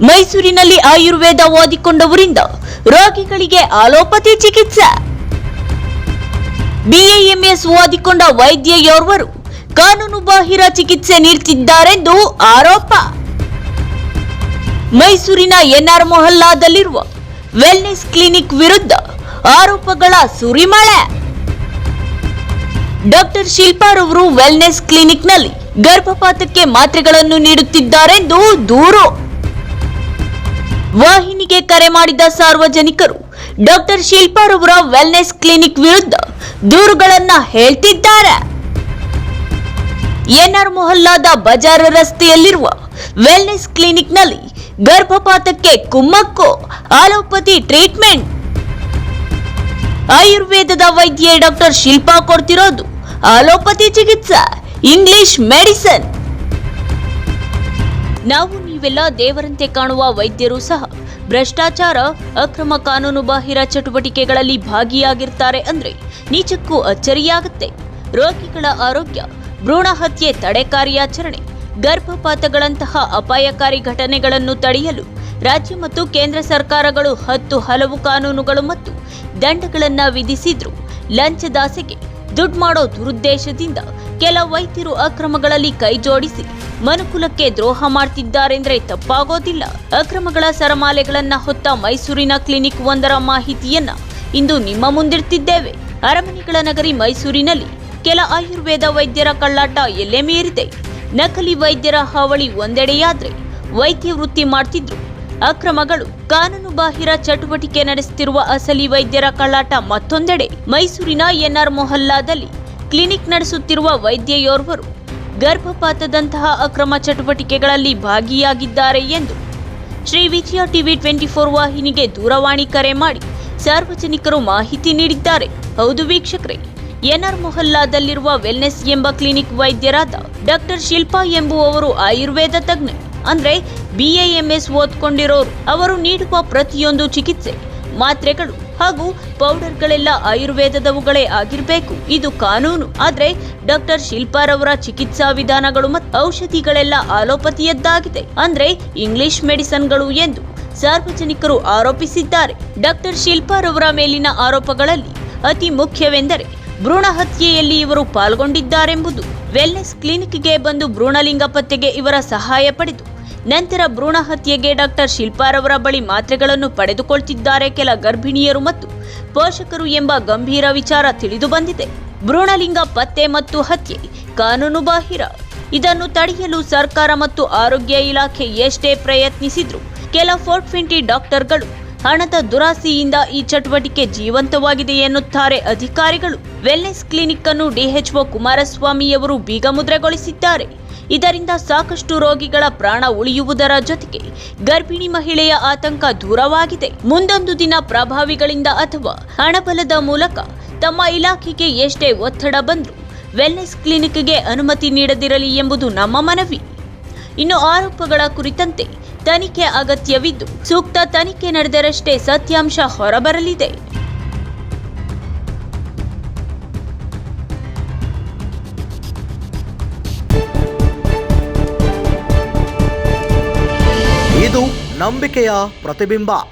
ಮೈಸೂರಿನಲ್ಲಿ ಆಯುರ್ವೇದ ಓದಿಕೊಂಡವರಿಂದ ರೋಗಿಗಳಿಗೆ ಆಲೋಪತಿ ಚಿಕಿತ್ಸೆ. ಬಿಎಎಂಎಸ್ ಓದಿಕೊಂಡ ವೈದ್ಯೆಯೋರ್ವರು ಕಾನೂನು ಬಾಹಿರ ಚಿಕಿತ್ಸೆ ನೀಡುತ್ತಿದ್ದಾರೆಂದು ಆರೋಪ. ಮೈಸೂರಿನ ಎನ್ಆರ್ ಮೊಹಲ್ಲಾದಲ್ಲಿರುವ ವೆಲ್ನೆಸ್ ಕ್ಲಿನಿಕ್ ವಿರುದ್ಧ ಆರೋಪಗಳ ಸುರಿಮಳೆ. ಡಾಕ್ಟರ್ ಶಿಲ್ಪಾರವರು ವೆಲ್ನೆಸ್ ಕ್ಲಿನಿಕ್ನಲ್ಲಿ ಗರ್ಭಪಾತಕ್ಕೆ ಮಾತ್ರೆಗಳನ್ನು ನೀಡುತ್ತಿದ್ದಾರೆಂದು ದೂರು. ವಾಹಿನಿಗೆ ಕರೆ ಮಾಡಿದ ಸಾರ್ವಜನಿಕರು, ಡಾಕ್ಟರ್ ಶಿಲ್ಪಾರವರ ವೆಲ್ನೆಸ್ ಕ್ಲಿನಿಕ್ ವಿರುದ್ಧ ದೂರುಗಳನ್ನ ಹೇಳ್ತಿದ್ದಾರೆ. ಎನ್ಆರ್ ಮೊಹಲ್ಲಾದ ಬಜಾರ್ ರಸ್ತೆಯಲ್ಲಿರುವ ವೆಲ್ನೆಸ್ ಕ್ಲಿನಿಕ್ನಲ್ಲಿ ಗರ್ಭಪಾತಕ್ಕೆ ಕುಮ್ಮಕ್ಕು ಆಲೋಪತಿ ಟ್ರೀಟ್ಮೆಂಟ್. ಆಯುರ್ವೇದದ ವೈದ್ಯೆ ಡಾಕ್ಟರ್ ಶಿಲ್ಪಾ ಕೊಡ್ತಿರೋದು ಆಲೋಪತಿ ಚಿಕಿತ್ಸಾ, ಇಂಗ್ಲಿಷ್ ಮೆಡಿಸನ್. ನಾವು ನೀವೆಲ್ಲ ದೇವರಂತೆ ಕಾಣುವ ವೈದ್ಯರು ಸಹ. ಭ್ರಷ್ಟಾಚಾರ, ಅಕ್ರಮ ಕಾನೂನು ಬಾಹಿರ ಚಟುವಟಿಕೆಗಳಲ್ಲಿ ಭಾಗಿಯಾಗಿರ್ತಾರೆ ಅಂದ್ರೆ ನಿಜಕ್ಕೂ ಅಚ್ಚರಿಯಾಗುತ್ತೆ. ರೋಗಿಗಳ ಆರೋಗ್ಯ, ಭ್ರೂಣ ಹತ್ಯೆ ತಡೆ ಕಾರ್ಯಾಚರಣೆ, ಗರ್ಭಪಾತಗಳಂತಹ ಅಪಾಯಕಾರಿ ಘಟನೆಗಳನ್ನು ತಡೆಯಲು ರಾಜ್ಯ ಮತ್ತು ಕೇಂದ್ರ ಸರ್ಕಾರಗಳು ಹತ್ತು ಹಲವು ಕಾನೂನುಗಳು ಮತ್ತು ದಂಡಗಳನ್ನ ವಿಧಿಸಿದ್ರು. ಲಂಚದಾಸೆಗೆ ದುಡ್ಡು ಮಾಡೋ ದುರುದ್ದೇಶದಿಂದ ಕೆಲ ವೈದ್ಯರು ಅಕ್ರಮಗಳಲ್ಲಿ ಕೈ ಜೋಡಿಸಿ ಮನುಕುಲಕ್ಕೆ ದ್ರೋಹ ಮಾಡ್ತಿದ್ದಾರೆಂದ್ರೆ ತಪ್ಪಾಗೋದಿಲ್ಲ. ಅಕ್ರಮಗಳ ಸರಮಾಲೆಗಳನ್ನ ಹೊತ್ತ ಮೈಸೂರಿನ ಕ್ಲಿನಿಕ್ ಒಂದರ ಮಾಹಿತಿಯನ್ನ ಇಂದು ನಿಮ್ಮ ಮುಂದಿರ್ತಿದ್ದೇವೆ ಅರಮನೆಗಳ ನಗರಿ ಮೈಸೂರಿನಲ್ಲಿ ಕೆಲ ಆಯುರ್ವೇದ ವೈದ್ಯರ ಕಳ್ಳಾಟ ಎಲ್ಲೆ ಮೀರಿದೆ. ನಕಲಿ ವೈದ್ಯರ ಹಾವಳಿ ಒಂದೆಡೆಯಾದ್ರೆ ವೈದ್ಯ ವೃತ್ತಿ ಮಾಡ್ತಿದ್ರು. ಅಕ್ರಮಗಳು ಕಾನೂನು ಬಾಹಿರ ಚಟುವಟಿಕೆ ನಡೆಸುತ್ತಿರುವ ಅಸಲಿ ವೈದ್ಯರ ಕಳ್ಳಾಟ ಮತ್ತೊಂದೆಡೆ ಮೈಸೂರಿನ ಎನ್ಆರ್ ಮೊಹಲ್ಲಾದಲ್ಲಿ ಕ್ಲಿನಿಕ್ ನಡೆಸುತ್ತಿರುವ ವೈದ್ಯೆಯೋರ್ವರು ಗರ್ಭಪಾತದಂತಹ ಅಕ್ರಮ ಚಟುವಟಿಕೆಗಳಲ್ಲಿ ಭಾಗಿಯಾಗಿದ್ದಾರೆ ಎಂದು Shri Vijaya TV twenty four ವಾಹಿನಿಗೆ ದೂರವಾಣಿ ಕರೆ ಮಾಡಿ ಸಾರ್ವಜನಿಕರು ಮಾಹಿತಿ ನೀಡಿದ್ದಾರೆ. ಹೌದು ವೀಕ್ಷಕರೇ, ಎನ್ಆರ್ ಮೊಹಲ್ಲಾದಲ್ಲಿರುವ ವೆಲ್ನೆಸ್ ಎಂಬ ಕ್ಲಿನಿಕ್ ವೈದ್ಯರಾದ ಡಾಕ್ಟರ್ ಶಿಲ್ಪಾ ಎಂಬುವವರು ಆಯುರ್ವೇದ ತಜ್ಞೆ. ಅಂದ್ರೆ ಬಿಎಎಂಎಸ್ ಓದ್ಕೊಂಡಿರೋರು. ಅವರು ನೀಡುವ ಪ್ರತಿಯೊಂದು ಚಿಕಿತ್ಸೆ ಮಾತ್ರೆಗಳು ಹಾಗೂ ಪೌಡರ್ಗಳೆಲ್ಲ ಆಯುರ್ವೇದದವುಗಳೇ ಆಗಿರಬೇಕು. ಇದು ಕಾನೂನು. ಆದ್ರೆ ಡಾಕ್ಟರ್ ಶಿಲ್ಪಾರವರ ಚಿಕಿತ್ಸಾ ವಿಧಾನಗಳು ಮತ್ತು ಔಷಧಿಗಳೆಲ್ಲ ಆಲೋಪತಿಯದ್ದಾಗಿದೆ ಅಂದ್ರೆ ಇಂಗ್ಲಿಷ್ ಮೆಡಿಸನ್ಗಳು ಎಂದು ಸಾರ್ವಜನಿಕರು ಆರೋಪಿಸಿದ್ದಾರೆ. ಡಾಕ್ಟರ್ ಶಿಲ್ಪಾರವರ ಮೇಲಿನ ಆರೋಪಗಳಲ್ಲಿ ಅತಿ ಮುಖ್ಯವೆಂದರೆ ಭ್ರೂಣ ಹತ್ಯೆಯಲ್ಲಿ ಇವರು ಪಾಲ್ಗೊಂಡಿದ್ದಾರೆಂಬುದು. ವೆಲ್ನೆಸ್ ಕ್ಲಿನಿಕ್ಗೆ ಬಂದು ಭ್ರೂಣಲಿಂಗ ಪತ್ತೆಗೆ ಇವರ ಸಹಾಯ ಪಡೆದು ನಂತರ ಭ್ರೂಣ ಹತ್ಯೆಗೆ ಡಾಕ್ಟರ್ ಶಿಲ್ಪಾರವರ ಬಳಿ ಮಾತ್ರೆಗಳನ್ನು ಪಡೆದುಕೊಳ್ತಿದ್ದಾರೆ ಕೆಲ ಗರ್ಭಿಣಿಯರು ಮತ್ತು ಪೋಷಕರು ಎಂಬ ಗಂಭೀರ ವಿಚಾರ ತಿಳಿದು ಬಂದಿದೆ. ಭ್ರೂಣಲಿಂಗ ಪತ್ತೆ ಮತ್ತು ಹತ್ಯೆ ಕಾನೂನು ಬಾಹಿರ. ಇದನ್ನು ತಡೆಯಲು ಸರ್ಕಾರ ಮತ್ತು ಆರೋಗ್ಯ ಇಲಾಖೆ ಎಷ್ಟೇ ಪ್ರಯತ್ನಿಸಿದ್ರು ಕೆಲ ಫೋರ್ಟ್ ಟ್ವೆಂಟಿ ಡಾಕ್ಟರ್ಗಳು ಹಣದ ದುರಾಸೆಯಿಂದ ಈ ಚಟುವಟಿಕೆ ಜೀವಂತವಾಗಿದೆ ಎನ್ನುತ್ತಾರೆ ಅಧಿಕಾರಿಗಳು. ವೆಲ್ನೆಸ್ ಕ್ಲಿನಿಕ್ ಅನ್ನು ಡಿಎಚ್ಒ ಕುಮಾರಸ್ವಾಮಿಯವರು ಬೀಗಮುದ್ರೆಗೊಳಿಸಿದ್ದಾರೆ. ಇದರಿಂದ ಸಾಕಷ್ಟು ರೋಗಿಗಳ ಪ್ರಾಣ ಉಳಿಯುವುದರ ಜೊತೆಗೆ ಗರ್ಭಿಣಿ ಮಹಿಳೆಯ ಆತಂಕ ದೂರವಾಗಿದೆ. ಮುಂದೊಂದು ದಿನ ಪ್ರಭಾವಿಗಳಿಂದ ಅಥವಾ ಹಣಬಲದ ಮೂಲಕ ತಮ್ಮ ಇಲಾಖೆಗೆ ಎಷ್ಟೇ ಒತ್ತಡ ಬಂದರೂ ವೆಲ್ನೆಸ್ ಕ್ಲಿನಿಕ್ಗೆ ಅನುಮತಿ ನೀಡದಿರಲಿ ಎಂಬುದು ನಮ್ಮ ಮನವಿ. ಇನ್ನು ಆರೋಪಗಳ ಕುರಿತಂತೆ ತನಿಖೆ ಅಗತ್ಯವಿದ್ದು ಸೂಕ್ತ ತನಿಖೆ ನಡೆದರಷ್ಟೇ ಸತ್ಯಾಂಶ ಹೊರಬರಲಿದೆ. ಇದು ನಂಬಿಕೆಯ ಪ್ರತಿಬಿಂಬ.